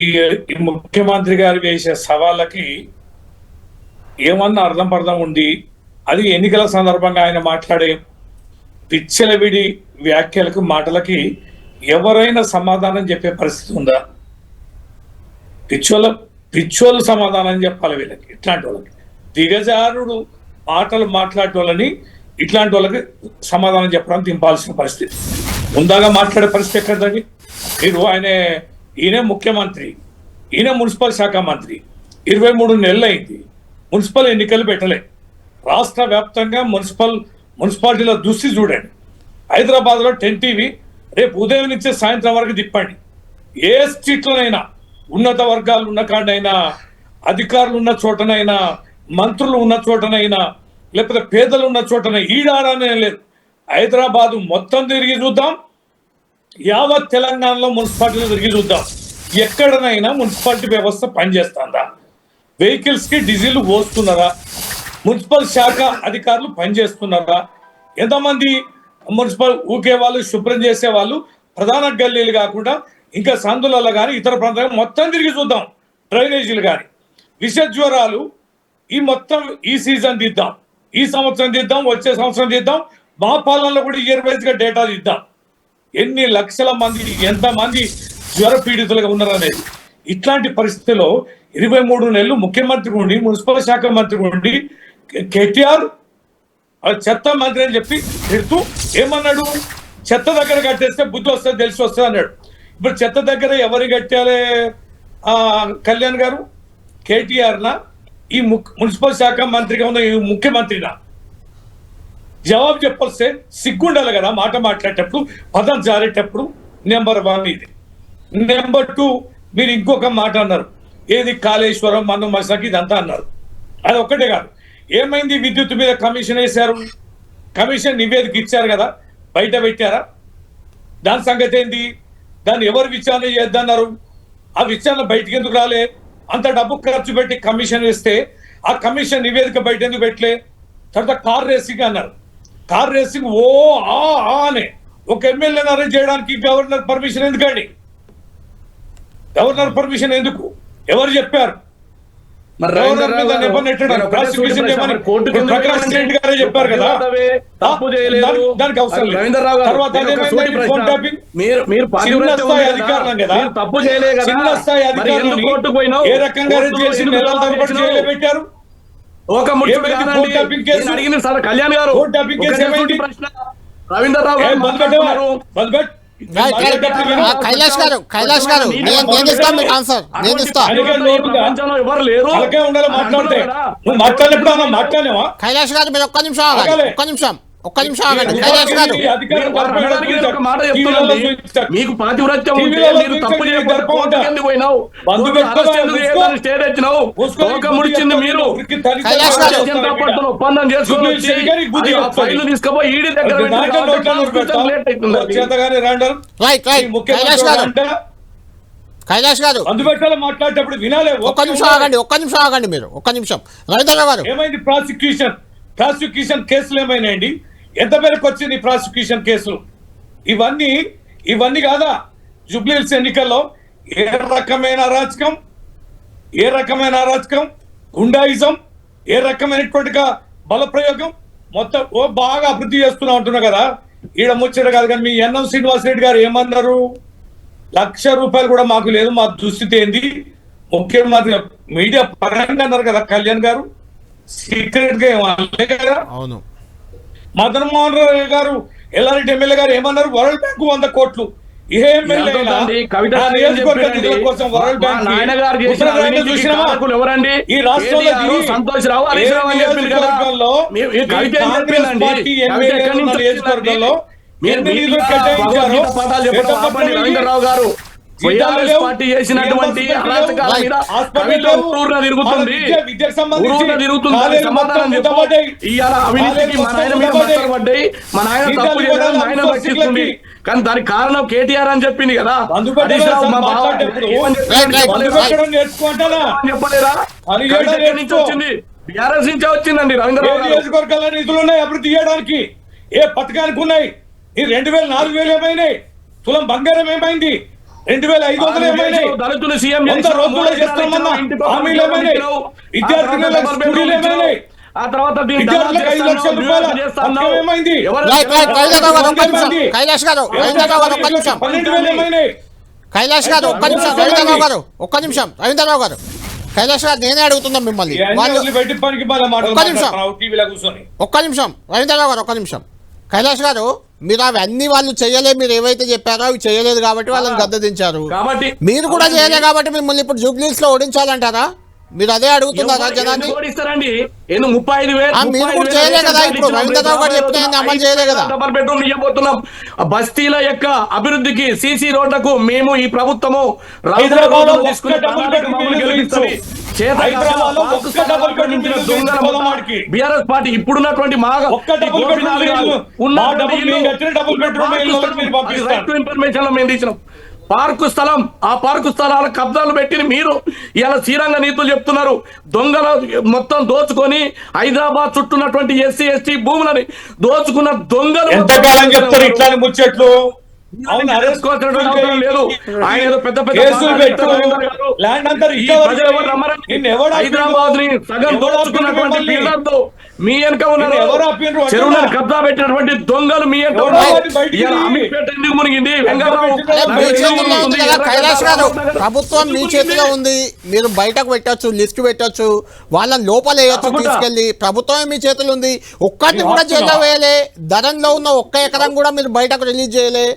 ఈ ముఖ్యమంత్రి గారు వేసే సవాళ్ళకి ఏమన్నా అర్థం పర్థం ఉంది అది ఎన్నికల సందర్భంగా ఆయన మాట్లాడే పిచ్చలవిడి వ్యాఖ్యలకు మాటలకి ఎవరైనా సమాధానం చెప్పే పరిస్థితి ఉందా? పిచ్చోళ్ళ పిచ్చోళ్ళు సమాధానం చెప్పాలి వీళ్ళకి ఇట్లాంటి వాళ్ళకి. దిగజారుడు మాటలు మాట్లాడే వాళ్ళని ఇట్లాంటి వాళ్ళకి సమాధానం చెప్పడానికి దింపాల్సిన పరిస్థితి. ముందాగా మాట్లాడే పరిస్థితి ఎక్కడండి మీరు ఆయన ఈయన ముఖ్యమంత్రి ఈయన మున్సిపల్ శాఖ మంత్రి. ఇరవై మూడు నెలలు అయింది మున్సిపల్ ఎన్నికలు పెట్టలే. రాష్ట్ర వ్యాప్తంగా మున్సిపల్ మున్సిపాలిటీల దృష్టి చూడండి. హైదరాబాద్లో టెన్ టీవీ రేపు ఉదయం నుంచే సాయంత్రం వరకు తిప్పండి. ఏ స్ట్రీట్లోనైనా ఉన్నత వర్గాలు ఉన్న కాడైనా అధికారులు ఉన్న చోటనైనా మంత్రులు ఉన్న చోటనైనా లేకపోతే పేదలు ఉన్న చోటన ఈడాడనే లేదు. హైదరాబాదు మొత్తం తిరిగి చూద్దాం. యావత్ తెలంగాణలో మున్సిపాలిటీలు తిరిగి చూద్దాం. ఎక్కడనైనా మున్సిపాలిటీ వ్యవస్థ పనిచేస్తుందా? వెహికల్స్కి డీజిల్ పోస్తున్నారా? మున్సిపల్ శాఖ అధికారులు పనిచేస్తున్నారా? ఎంతమంది మున్సిపల్ ఊకే వాళ్ళు శుభ్రం చేసే వాళ్ళు ప్రధాన గల్లీలు కాకుండా ఇంకా సందులలో కానీ ఇతర ప్రాంతాలు మొత్తం తిరిగి చూద్దాం. డ్రైనేజీలు కానీ. విష జ్వరాలు ఈ మొత్తం ఈ సీజన్ తీద్దాం. ఈ సంవత్సరం తీద్దాం వచ్చే సంవత్సరం తీద్దాం. మా పాలనలో కూడా ఇయర్ వైజ్గా డేటా తీద్దాం. ఎన్ని లక్షల మంది ఎంతమంది జ్వర పీడితులుగా ఉన్నారనేది. ఇట్లాంటి పరిస్థితిలో ఇరవై మూడు నెలలు ముఖ్యమంత్రి ఉండి మున్సిపల్ శాఖ మంత్రి ఉండి కేటీఆర్ ఆ చెత్త మంత్రి అని చెప్పి తిడుతూ ఏమన్నాడు? చెత్త దగ్గర కట్టేస్తే బుద్ధి వస్తుంది తెలిసి వస్తుంది అన్నాడు. ఇప్పుడు చెత్త దగ్గర ఎవరు కట్టాలి? కళ్యాణ్ గారు కేటీఆర్నా? ఈ మున్సిపల్ శాఖ మంత్రిగా ఉన్న ఈ ముఖ్యమంత్రినా? జవాబు చెప్పొస్తే సిగ్గుండాలి కదా మాట మాట్లాడేటప్పుడు పదం జారేటప్పుడు నెంబర్ వన్ ఇది. నెంబర్ టూ మీరు ఇంకొక మాట అన్నారు. ఏది కాళేశ్వరం మన్ను మసకి ఇదంతా అన్నారు. అది ఒక్కటే కాదు. ఏమైంది విద్యుత్ మీద కమిషన్ వేశారు? కమిషన్ నివేదిక ఇచ్చారు కదా బయట పెట్టారా? దాని సంగతి ఏంది? దాన్ని ఎవరు విచారణ చేద్దన్నారు? ఆ విచారణ బయటకు ఎందుకు రాలే? అంత డబ్బు ఖర్చు పెట్టి కమిషన్ వేస్తే ఆ కమిషన్ నివేదిక బయట ఎందుకు పెట్టలే? తర్వాత కార్ రేసింగ్ అన్నారు. కార్ రేసింగ్ ఓ ఆ అనే. ఒక ఎమ్మెల్యేని అరెస్ట్ చేయడానికి గవర్నర్ పర్మిషన్ ఎందుకండి? గవర్నర్ పర్మిషన్ ఎందుకు? ఎవరు చెప్పారు? ప్రకాష్? రెడ్డి గారే చెప్పారు కదా. చేయలేదు. దానికి- అవసరం లేదు. తప్పు చేయలే కదా. చిన్న స్థాయి మరి అధికారులని ఎందుకు కోర్టుకు పోయినావు? ఏ రకంగా పెట్టారు? ఒక అడిగింది సార్ కళ్యాణ్ గారు ప్రశ్న. రవీంద్రరావు గారు కైలాష్ గారు. కైలాష్ గారు. నేను నేను ఇస్తాను మీకు ఆన్సర్ నేను ఇస్తా ఎవరు లేరు? మాట్లాడినప్పుడు కైలాష్ గారు మీరు ఒక్క నిమిషం. ఒక్క నిమిషం. ఒక్క నిమిషం ఆగండి మాట. మీకు పాతివ్రత్యం ఉంటే మీరు తప్పు పోయినావు? స్టేట్ వచ్చినావు ముడిచింది. మీరు. ఒప్పందం చేసుకొని. ఫైలు తీసుకుపోయి ఈడీ దగ్గర కైలాష్ గారు. మాట్లాడేటప్పుడు వినాలే. ఒక్క నిమిషం ఆగండి ఒక్క నిమిషం ఆగండి మీరు. ఒక్క నిమిషం. రవీంద్రరావు గారు. ఏమైంది ప్రాసిక్యూషన్? ప్రాసిక్యూషన్ కేసులు ఏమైనాయండి? ఎంత మేరకు వచ్చింది ప్రాసిక్యూషన్ కేసులు? ఇవన్నీ ఇవన్నీ కాదా? జూబ్లీహిల్స్ ఎన్నికల్లో ఏ రకమైన అరాచకం ఏ రకమైన అరాచకం? గుండాయిజం ఏ రకమైనటువంటి బలప్రయోగం? మొత్తం ఓ బాగా అభివృద్ధి చేస్తున్నా ఉంటున్నా కదా? ఈడ ముచ్చట కాదు కానీ మీ ఎన్ఎం శ్రీనివాసరెడ్డి గారు ఏమన్నారు? లక్ష రూపాయలు కూడా మాకు లేదు మా దుస్థితి ఏంది? ముఖ్యమంత్రి మీడియా పరంగా అన్నారు కదా కళ్యాణ్ గారు? సీక్రెట్గా ఏమన్నా కదా? అవును. మదన్ మోహన్ రావు గారు ఎల్లారెడ్డి ఎమ్మెల్యే గారు ఏమన్నారు? వరల్డ్ బ్యాంక్ వంద కోట్లు. ఎవరండి? ఈ రాష్ట్రంలో సంతోష్ రావు. నియోజకవర్గంలో పాఠాలు చెప్పడం రవీంద్రరావు గారు. వైఆర్ఎస్ పార్టీ చేసినటువంటి అరాచకాల మీద ఊరూరున తిరుగుతుంది. ఊరూరున తిరుగుతుంది. సమాధానం. ఇవాళ అవినీతికి మా నాయన మీద. మచ్చలు పడ్డాయి మా నాయన తప్పు చేయడం నాయన రక్షిస్తుంది. కానీ దానికి కారణం కేటీఆర్ అని చెప్పింది కదా. చెప్పలేరా నుంచి నేర్చుకో. వచ్చింది. బీఆర్ఎస్ నుంచే వచ్చిందండి రవీంద్రరావు నిధులు ఉన్నాయి అభివృద్ధి చేయడానికి? ఏ పథకానికి ఉన్నాయి? ఈ రెండు వేలు నాలుగు వేలు ఏమైనాయి? తులం బంగారం ఏమైంది? రెండు వేల ఐదు వందలు ఏమైనాయి? దళితులు సీఎం చేస్తామన్నా పక్కన హామీలు ఏమైనాయి? ఏమైనాయి? ఆ తర్వాత మంది. కైలాష్ గారు కైలాష్ గారు ఒక్క నిమిషం. రవీంద్రరావు గారు ఒక్క నిమిషం. రవీంద్రరావు గారు. కైలాష్ గారు నేనే అడుగుతున్నా మిమ్మల్ని. ఒక్క నిమిషం. ఒక్క నిమిషం. రవీంద్రరావు గారు ఒక్క నిమిషం. కైలాష్ గారు మీరు అవి అన్ని వాళ్ళు చేయలేదు మీరు ఏవైతే చెప్పారో అవి చేయలేదు కాబట్టి వాళ్ళని గద్ద దించారు. కాబట్టి మీరు కూడా చేయలేదు కాబట్టి మిమ్మల్ని ఇప్పుడు జూబ్లీస్లో ఓడించాలంటారా? మీరు అదే అడుగుతున్నారా జనాన్ని? మీరు కూడా చేయలే కదా ఇప్పుడు. రవీంద్రరావు గారు చెప్పిన అమలు చేయలే కదా. డబల్ బెడ్రూమ్ ఇవ్వబోతున్నాం. ఆ బస్తీల యొక్క అభివృద్ధికి సీసీ రోడ్లకు మేము ఈ ప్రభుత్వము హైదరాబాద్లో తీసుకుని బీఆర్ఎస్ పార్టీ ఇప్పుడున్నటువంటి. ఇన్ఫర్మేషన్లో మేము పార్కు స్థలం ఆ పార్కు స్థలాల కబ్జాలు పెట్టిన మీరు ఇలా శ్రీరంగ నీతులు చెప్తున్నారు. దొంగల మొత్తం దోచుకొని హైదరాబాద్ చుట్టూన్నటువంటి ఎస్సీ ఎస్టీ భూములని దోచుకున్న దొంగలు ఎంతకాలం చెప్తారు ఇట్లాంటి ముచ్చట్లు? అవును అరెస్ట్ లేదు. ఆయన ఏదో పెద్ద పెద్ద కేసులు పెట్టు. ల్యాండ్ అంతా ఈ రికవరీ ప్రజలు ఎవరు? హైదరాబాద్ని సగం దోచుకున్నటువంటి మీ వెనక ఉన్నారు. ఎవరు అంటున్నా? చెరువులను కబ్జా పెట్టినటువంటి దొంగలు మీ వెనక ఎందుకు మునిగింది? కైలాష్ గారు. ప్రభుత్వం మీ చేతిలో? ఉంది. మీరు బయటకు పెట్టొచ్చు లిస్ట్ పెట్టొచ్చు. వాళ్ళని లోపల వేయొచ్చు తప్పకుండా. తీసుకెళ్ళి ప్రభుత్వమే మీ చేతిలో ఉంది. ఒక్కటి కూడా జైల్లో ఆపుతున్నావా? వేయలే. ధరంలో ఉన్న ఒక్క ఎకరం కూడా మీరు బయటకు రిలీజ్ చేయలే.